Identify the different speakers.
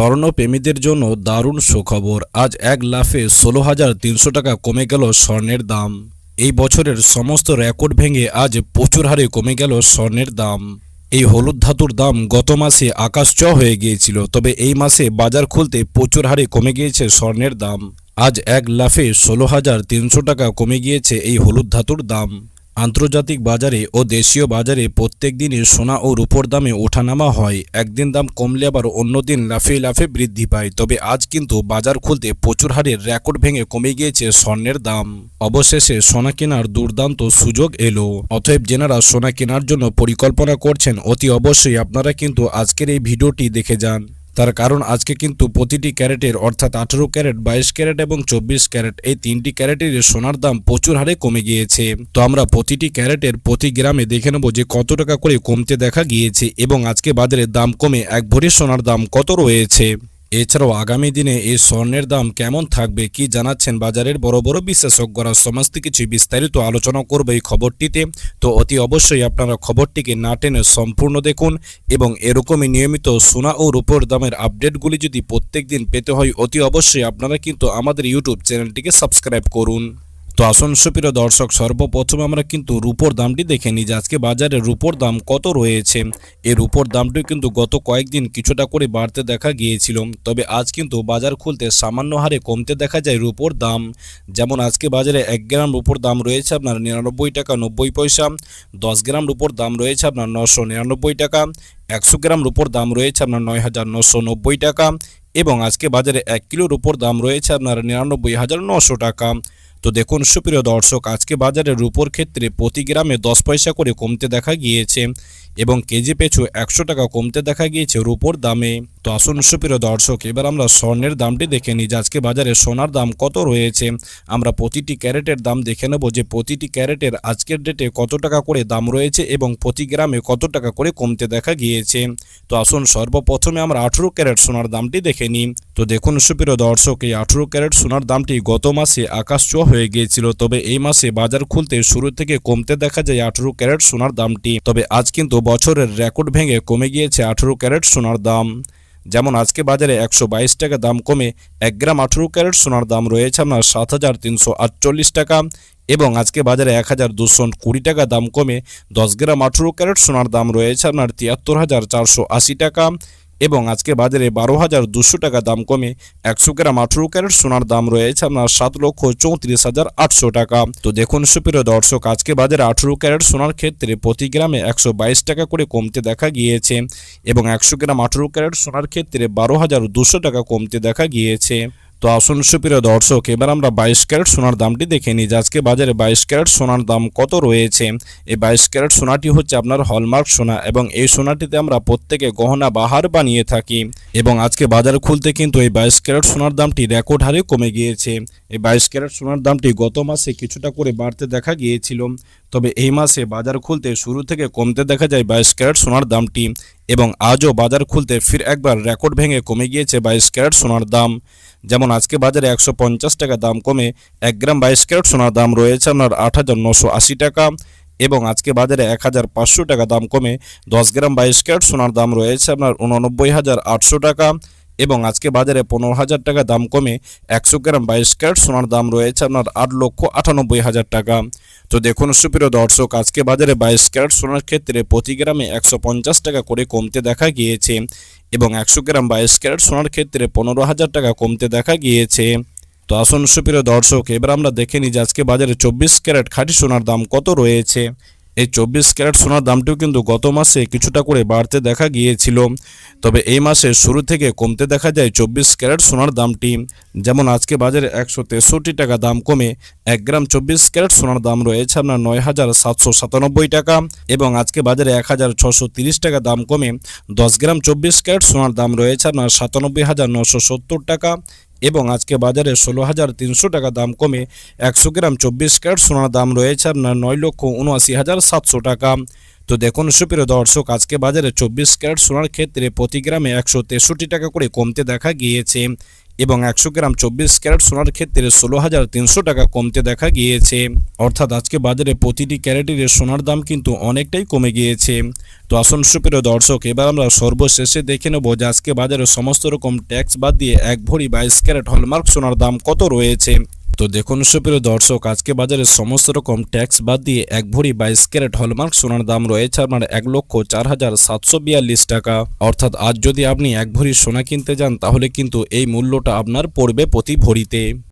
Speaker 1: স্বর্ণপ্রেমীদের জন্য দারুণ সুখবর। আজ এক লাফে ষোলো হাজার তিনশো টাকা কমে গেল স্বর্ণের দাম। এই বছরের সমস্ত রেকর্ড ভেঙে আজ প্রচুর হারে কমে গেল স্বর্ণের দাম। এই হলুদ ধাতুর দাম গত মাসে আকাশ চ হয়ে গিয়েছিল, তবে এই মাসে বাজার খুলতে প্রচুর হারে কমে গিয়েছে স্বর্ণের দাম। আজ এক লাফে ষোলো হাজার তিনশো টাকা কমে গিয়েছে এই হলুদ ধাতুর দাম। আন্তর্জাতিক বাজারে ও দেশীয় বাজারে প্রত্যেক দিনই সোনা ও রূপোর দামে ওঠানামা হয়। একদিন দাম কমলে আবার অন্য দিন লাফে লাফে বৃদ্ধি পায়। তবে আজ কিন্তু বাজার খুলতে প্রচুর হারে রেকর্ড ভেঙে কমে গিয়েছে স্বর্ণের দাম। অবশেষে সোনা কেনার দুর্দান্ত সুযোগ এলো। অতএব যেনারা সোনা কেনার জন্য পরিকল্পনা করছেন, অতি অবশ্যই আপনারা কিন্তু আজকের এই ভিডিওটি দেখে যান। তার কারণ আজকে কিন্তু প্রতিটি ক্যারেটের, অর্থাৎ আঠেরো ক্যারেট, বাইশ ক্যারেট এবং চব্বিশ ক্যারেট, এই তিনটি ক্যারেটের সোনার দাম প্রচুর হারে কমে গিয়েছে। তো আমরা প্রতিটি ক্যারেটের প্রতি গ্রামে দেখে নেব যে কত টাকা করে কমতে দেখা গিয়েছে এবং আজকে বাজারে দাম কমে এক ভরি সোনার দাম কত রয়েছে। এছাড়াও আগামী দিনে এই স্বর্ণের দাম কেমন থাকবে কি জানাচ্ছেন বাজারের বড় বড় বিশেষজ্ঞরা। সমস্ত কিছু বিস্তারিত আলোচনা করবে এই খবরটিতে। তো অতি অবশ্যই আপনারা খবরটিকে না টেনে সম্পূর্ণ দেখুন এবং এরকমই নিয়মিত সোনা ও রূপোর দামের আপডেটগুলি যদি প্রত্যেক দিন পেতে হয়, অতি অবশ্যই আপনারা কিন্তু আমাদের ইউটিউব চ্যানেলটিকে সাবস্ক্রাইব করুন। তো আসুন সুপ্রিয় দর্শক, সর্বপ্রথমে আমরা কিন্তু রূপোর দামটি দেখে নিই যে আজকে বাজারে রূপোর দাম কত রয়েছে। এই রূপোর দামটি কিন্তু গত কয়েকদিন কিছুটা করে বাড়তে দেখা গিয়েছিল। তবে আজ কিন্তু বাজার খুলতে সামান্য হারে কমতে দেখা যায় রূপোর দাম। যেমন আজকে বাজারে এক গ্রাম রূপোর দাম রয়েছে আপনার নিরানব্বই টাকা নব্বই পয়সা, দশ গ্রাম রূপোর দাম রয়েছে আপনার নশো নিরানব্বই টাকা, একশো গ্রাম রূপোর দাম রয়েছে আপনার নয় হাজার নশো নব্বই টাকা এবং আজকে বাজারে এক কিলোর উপর দাম রয়েছে আপনার নিরানব্বই হাজার নশো টাকা। তো দেখুন, সুপ্রিয় দর্শক, আজকে বাজারে রূপোর ক্ষেত্রে প্রতি গ্রামে দশ পয়সা করে কমতে দেখা গিয়েছে। এবং কেজি পেছু একশো টাকা কমতে দেখা গিয়েছে রুপোর দামে। তো আসুন সুপ্রিয় দর্শক, এবার আমরা স্বর্ণের দামটি দেখে নিই। আজকে বাজারে সোনার দাম কত রয়েছে? আমরা প্রতিটি ক্যারেটের দাম দেখে নেব যে প্রতিটি ক্যারেটের আজকের ডেটে কত টাকা করে দাম রয়েছে এবং প্রতি গ্রামে কত টাকা করে কমতে দেখা গিয়েছে। তো আসুন সর্বপ্রথমে আমরা আঠেরো ক্যারেট সোনার দামটি দেখে নিই। তো দেখুন সুপ্রিয় দর্শক, এই আঠেরো ক্যারেট সোনার দামটি গত মাসে আকাশ ছোঁয়া হয়ে গিয়েছিল, তবে এই মাসে বাজার খুলতে শুরু থেকে কমতে দেখা যায় আঠেরো ক্যারেট সোনার দামটি। তবে আজ কিন্তু বছরের রেকর্ড ভেঙে কমে গিয়েছে আঠেরো ক্যারেট সোনার দাম। যেমন আজকে বাজারে একশো বাইশ টাকা দাম কমে এক গ্রাম আঠেরো ক্যারেট সোনার দাম রয়েছে আপনার সাত হাজার তিনশো আটচল্লিশ টাকা এবং আজকে বাজারে এক হাজার দুশো কুড়ি টাকা দাম কমে দশ গ্রাম আঠেরো ক্যারেট সোনার দাম রয়েছে আপনার তিয়াত্তর হাজার চারশো আশি টাকা। এবং আজকে বাজারে বারো হাজার দুশো টাকা দাম কমে একশো গ্রাম আঠেরো ক্যারেট সোনার দাম রয়েছে আপনার সাত লক্ষ চৌত্রিশ হাজার আটশো টাকা। তো দেখুন সুপ্রিয় দর্শক, আজকে বাজারে আঠেরো ক্যারেট সোনার ক্ষেত্রে প্রতি গ্রামে একশো বাইশ টাকা করে কমতে দেখা গিয়েছে এবং একশো গ্রাম আঠেরো ক্যারেট সোনার ক্ষেত্রে বারো হাজার দুশো টাকা কমতে দেখা গিয়েছে। তো আসুন সুপ্রিয় দর্শক, এবার আমরা বাইশ ক্যারেট সোনার দামটি দেখে নিই আজকে বাজারে বাইশ ক্যারেট সোনার দাম কত রয়েছে। এই বাইশ ক্যারেট সোনাটি হচ্ছে আপনার হলমার্ক সোনা এবং এই সোনাটিতে আমরা প্রত্যেকে গহনা বাহার বানিয়ে থাকি এবং আজকে বাজার খুলতে কিন্তু এই বাইশ ক্যারেট সোনার দামটি রেকর্ড হারে কমে গিয়েছে। এই বাইশ ক্যারেট সোনার দামটি গত মাসে কিছুটা করে বাড়তে দেখা গিয়েছিল। তবে এই মাসে বাজার খুলতে শুরু থেকে কমতে দেখা যায় বাইশ ক্যারেট সোনার দামটি এবং আজও বাজার খুলতে ফির একবার রেকর্ড ভেঙে কমে গিয়েছে বাইশ ক্যারেট সোনার দাম। যেমন আজকে বাজারে একশো পঞ্চাশ টাকা দাম কমে এক গ্রাম বাইশ ক্যারেট সোনার দাম রয়েছে আপনার আট হাজার নশো আশি টাকা এবং আজকে বাজারে এক হাজার পাঁচশো টাকা দাম কমে দশ গ্রাম বাইশ ক্যারেট সোনার দাম রয়েছে আপনার উননব্বই হাজার আটশো টাকা। এবং আজকে বাজারে পনেরো হাজার টাকা দাম কমে একশো গ্রাম বাইশ ক্যারেট সোনার দাম রয়েছে আপনার আট লক্ষ আটানব্বই হাজার টাকা। তো দেখুন সুপ্রিয় দর্শক, আজকে বাজারে বাইশ ক্যারেট সোনার ক্ষেত্রে প্রতি গ্রামে একশো পঞ্চাশ টাকা করে কমতে দেখা গিয়েছে এবং একশো গ্রাম বাইশ ক্যারেট সোনার ক্ষেত্রে পনেরো হাজার টাকা কমতে দেখা গিয়েছে। তো আসুন সুপ্রিয় দর্শক, এবার আমরা দেখে নিই যে আজকে বাজারে চব্বিশ ক্যারেট খাঁটি সোনার দাম কত রয়েছে। এই চব্বিশ ক্যারেট সোনার দামটিও কিন্তু গত মাসে কিছুটা করে বাড়তে দেখা গিয়েছিল। তবে এই মাসে শুরু থেকে কমতে দেখা যায় চব্বিশ ক্যারেট সোনার দামটি। যেমন আজকে বাজারে একশো তেষট্টি টাকা দাম কমে এক গ্রাম চব্বিশ ক্যারেট সোনার দাম রয়েছে আপনার নয় হাজার সাতশো সাতানব্বই টাকা এবং আজকে বাজারে এক হাজার ছশো তিরিশ টাকা দাম কমে দশ গ্রাম চব্বিশ ক্যারেট সোনার দাম রয়েছে আপনার সাতানব্বই হাজার নশো সত্তর টাকা এবং আজকে বাজারে ষোলো হাজার তিনশো টাকা দাম কমে একশো গ্রাম চব্বিশ ক্যারেট সোনার দাম রয়েছে আপনার নয় লক্ষ উনআশি হাজার সাতশো টাকা। তো দেখুন সুপ্রিয় দর্শক, আজকে বাজারে চব্বিশ ক্যারেট সোনার ক্ষেত্রে প্রতি গ্রামে একশো তেষট্টি টাকা করে কমতে দেখা গিয়েছে। এবং একশো গ্রাম চব্বিশ ক্যারেট সোনার ক্ষেত্রে ষোলো হাজার তিনশো টাকা কমতে দেখা গিয়েছে। অর্থাৎ আজকে বাজারে প্রতিটি ক্যারেটের সোনার দাম কিন্তু অনেকটাই কমে গিয়েছে। তো আসন সুপ্রিয় দর্শক, এবার আমরা সর্বশেষে দেখে নেব যে আজকে বাজারে সমস্ত রকম ট্যাক্স বাদ দিয়ে এক ভরি বাইশ ক্যারেট হলমার্ক সোনার দাম কত রয়েছে। তো দেখুন সুপ্রিয় দর্শক, আজকে বাজারে সমস্ত রকম ট্যাক্স বাদ দিয়ে এক ভরি বাইশ ক্যারেট হলমার্ক সোনার দাম রয়েছে আপনার এক লক্ষ চার হাজার সাতশো বিয়াল্লিশ টাকা। অর্থাৎ আজ যদি আপনি এক ভরি সোনা কিনতে যান, তাহলে কিন্তু এই মূল্যটা আপনার পড়বে প্রতি ভরিতে।